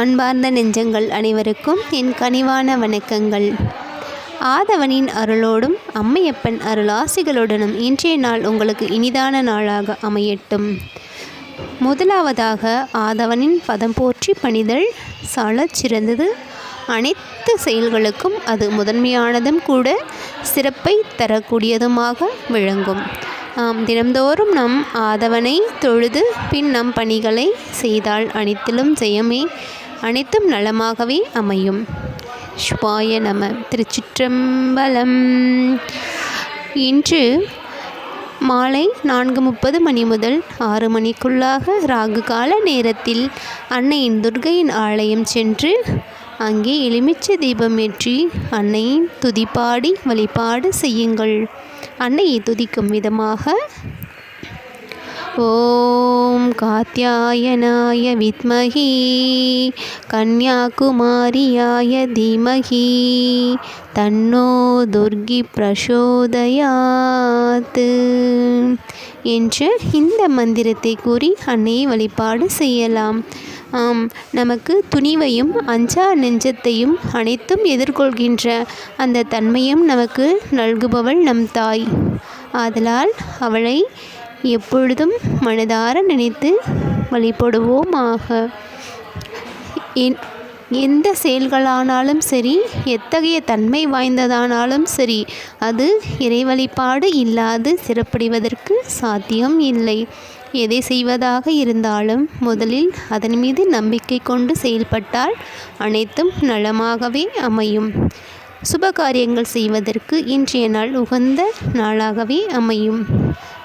அன்பார்ந்த நெஞ்சங்கள் அனைவருக்கும் என் கனிவான வணக்கங்கள். ஆதவனின் அருளோடும் அம்மையப்பன் அருளாசிகளுடனும் இன்றைய நாள் உங்களுக்கு இனிதான நாளாக அமையட்டும். முதலாவதாக ஆதவனின் பதம் போற்றி பணிதல் சாலச் சிறந்தது. அனைத்து செயல்களுக்கும் அது முதன்மையானதும் கூட சிறப்பை தரக்கூடியதுமாக விளங்கும். ஆம் தினம்தோறும் நம் ஆதவனை தொழுது பின் நம் பணிகளை செய்தால் அனைத்திலும் ஜெயமே. அனைத்தும் நலமாகவே அமையும். ஸ்வாய நம. திருச்சிற்றம்பலம். இன்று மாலை நான்கு முப்பது மணி முதல் ஆறு மணிக்குள்ளாக ராகு கால நேரத்தில் அன்னையின் துர்கையின் ஆலயம் சென்று அங்கே எலுமிச்சை தீபம் ஏற்றி அன்னையின் துதிப்பாடி வழிபாடு செய்யுங்கள். அன்னையை துதிக்கும் விதமாக ஓ ஓம் காத்யாயனாய வித்மகி கன்யாகுமாரியாய தீமகி தன்னோ துர்கி பிரசோதயாத்து என்ற இந்த மந்திரத்தை கூறி அன்னையை வழிபாடு செய்யலாம். ஆம் நமக்கு துணிவையும் அஞ்சா நெஞ்சத்தையும் அனைத்தும் எதிர்கொள்கின்ற அந்த தன்மையும் நமக்கு நல்குபவள் நம் தாய். ஆதலால் அவளை எப்பொழுதும் மனதார நினைத்து வழிபடுவோமாக. என் எந்த செயல்களானாலும் சரி எத்தகைய தன்மை வாய்ந்ததானாலும் சரி அது இறைவழிபாடு இல்லாது சிறப்படைவதற்கு சாத்தியம் இல்லை. எதை செய்வதாக இருந்தாலும் முதலில் அதன் மீது நம்பிக்கை கொண்டு செயல்பட்டால் அனைத்தும் நலமாகவே அமையும். சுபகாரியங்கள் செய்வதற்கு இன்றைய நாள் உகந்த நாளாகவே அமையும்.